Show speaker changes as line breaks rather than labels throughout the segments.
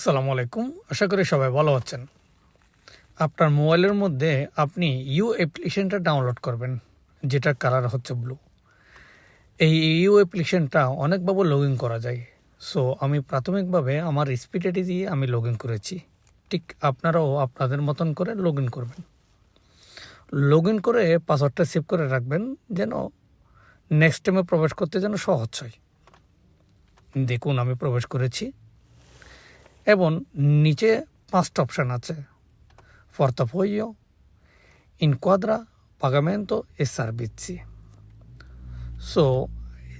আসসালামু আলাইকুম আশা করি সবাই ভালো আছেন। আপনার মোবাইলের মধ্যে আপনি ইউ অ্যাপ্লিকেশনটা ডাউনলোড করবেন, যেটার কালার হচ্ছে ব্লু। এই ইউ অ্যাপ্লিকেশনটা অনেকভাবে লগ ইন করা যায়। সো, আমি প্রাথমিকভাবে আমার স্পিডেটি দিয়ে আমি লগ ইন করেছি। ঠিক আপনারাও আপনাদের মতন করে লগ ইন করবেন। লগ ইন করে পাসওয়ার্ডটা সেভ করে রাখবেন, যেন নেক্সট টাইমে প্রবেশ করতে যেন সহজ হয়। দেখুন, আমি প্রবেশ করেছি। এবং নিচে পাঁচটা অপশান আছে। portafoglio inquadra pagamento e servizi so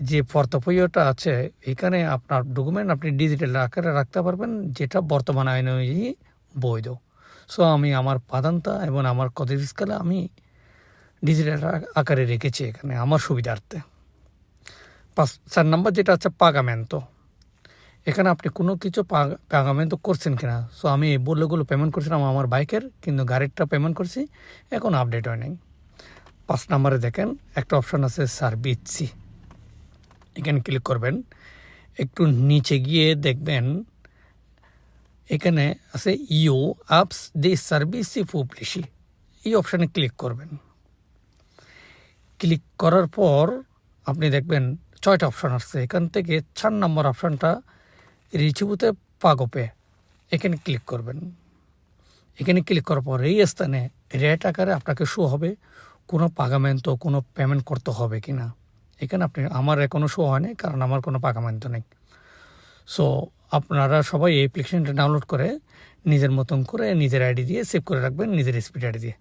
যে পর্তফোলিওটা আছে, এখানে আপনার ডকুমেন্ট আপনি ডিজিটাল আকারে রাখতে পারবেন, যেটা বর্তমান আইন অনুযায়ী বৈধ। সো আমি আমার পাদান্তা এবং আমার কদিসকালে আমি ডিজিটাল আকারে রেখেছি এখানে, আমার সুবিধার্থে। পাঁচ, চার নাম্বার যেটা আছে, পাগামেন্তো। এখানে আপনি কোনো কিছু পেমেন্ট করছেন কিনা? সো আমি এই বললেগুলো পেমেন্ট করছিলাম আমার বাইকের, কিন্তু গাড়িরটা পেমেন্ট করছি, এখন আপডেট হয় নাই। পাঁচ নাম্বারে দেখেন, একটা অপশান আছে সার্ভিসি এখানে ক্লিক করবেন, একটু নিচে গিয়ে দেখবেন, এখানে আছে ইউ অ্যাপস দি সার্ভিসি পুবলিশি এই অপশানে ক্লিক করবেন। ক্লিক করার পর আপনি দেখবেন ছয়টা অপশান আসছে। এখান থেকে চার নম্বর অপশনটা রিচিবুতে পাগপে। এখানে ক্লিক করবেন। এখানে ক্লিক করার পর এই স্থানে রেট আকারে আপনাকে শো হবে কোনো পাগামেন্ট কোনো পেমেন্ট করতে হবে কি না এখানে আপনি, আমার এখনও শো হয়নি, কারণ আমার কোনো পাগামেন্ট নেই। সো আপনারা সবাই এই অ্যাপ্লিকেশনটা ডাউনলোড করে নিজের মতন করে নিজের আইডি দিয়ে সেভ করে রাখবেন, নিজের স্পিড আইডি দিয়ে।